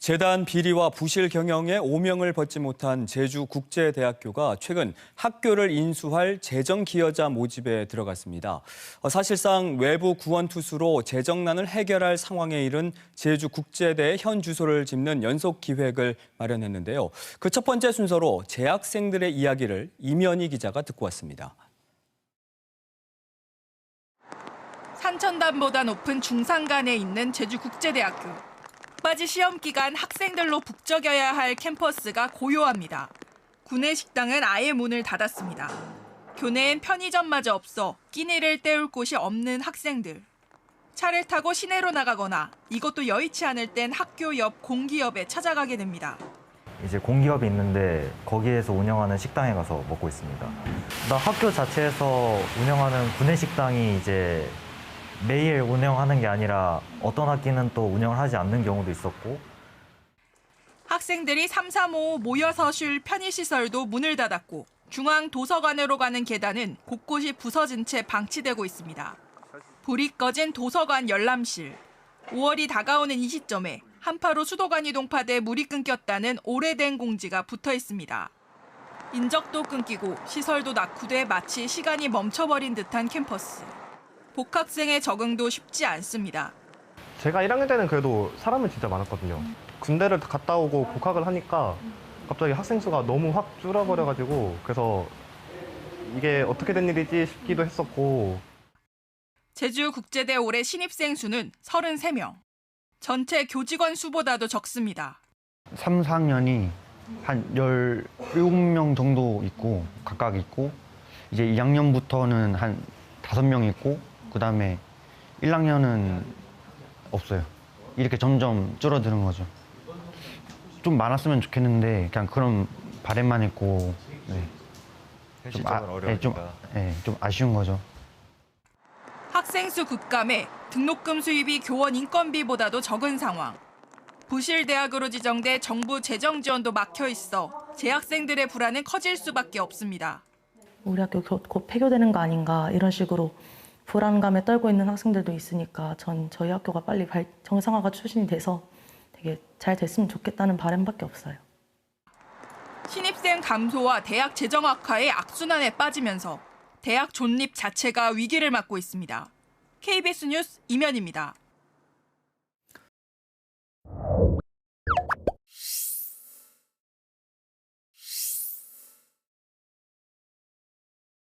재단 비리와 부실 경영에 오명을 벗지 못한 제주국제대학교가 최근 학교를 인수할 재정 기여자 모집에 들어갔습니다. 어, 사실상 외부 구원 투수로 재정난을 해결할 상황에 이른 제주국제대의 현 주소를 짚는 연속 기획을 마련했는데요. 그 첫 번째 순서로 재학생들의 이야기를 이면희 기자가 듣고 왔습니다. 산천단보다 높은 중산간에 있는 제주국제대학교. 빠지 시험 기간 학생들로 북적여야 할 캠퍼스가 고요합니다. 구내 식당은 아예 문을 닫았습니다. 교내엔 편의점마저 없어 끼니를 때울 곳이 없는 학생들. 차를 타고 시내로 나가거나 이것도 여의치 않을 땐 학교 옆 공기업에 찾아가게 됩니다. 이제 공기업이 있는데 거기에서 운영하는 식당에 가서 먹고 있습니다. 나 학교 자체에서 운영하는 구내 식당이 이제 매일 운영하는 게 아니라 어떤 학기는 또 운영을 하지 않는 경우도 있었고 학생들이 3, 3, 5 모여서 쉴 편의시설도 문을 닫았고 중앙 도서관으로 가는 계단은 곳곳이 부서진 채 방치되고 있습니다. 불이 꺼진 도서관 열람실. 5월이 다가오는 이 시점에 한파로 수도관이 동파돼 물이 끊겼다는 오래된 공지가 붙어 있습니다. 인적도 끊기고 시설도 낙후돼 마치 시간이 멈춰버린 듯한 캠퍼스. 복학생의 적응도 쉽지 않습니다. 제가 1학년 때는 그래도 사람은 진짜 많았거든요. 군대를 갔다 오고 복학을 하니까 갑자기 학생 수가 너무 확 줄어버려가지고 그래서 이게 어떻게 된 일이지 싶기도 했었고 제주국제대 올해 신입생 수는 33명. 전체 교직원 수보다도 적습니다. 3, 4학년이 한 17명 정도 있고 각각 있고 이제 2학년부터는 한 5명 있고 그다음에 1학년은 없어요. 이렇게 점점 줄어드는 거죠. 좀 많았으면 좋겠는데 그냥 그런 바램만 있고 네. 좀, 아, 네, 좀, 네, 좀 아쉬운 거죠. 학생 수 급감에 등록금 수입이 교원 인건비보다도 적은 상황. 부실 대학으로 지정돼 정부 재정 지원도 막혀 있어 재학생들의 불안은 커질 수밖에 없습니다. 우리 학교 곧, 곧 폐교되는 거 아닌가 이런 식으로 불안감에 떨고 있는 학생들도 있으니까 전 저희 학교가 빨리 발- 정상화가 추진이 돼서 되게 잘 됐으면 좋겠다는 바람밖에 없어요. 신입생 감소와 대학 재정 악화의 악순환에 빠지면서 대학 존립 자체가 위기를 맞고 있습니다. KBS 뉴스 이면입니다.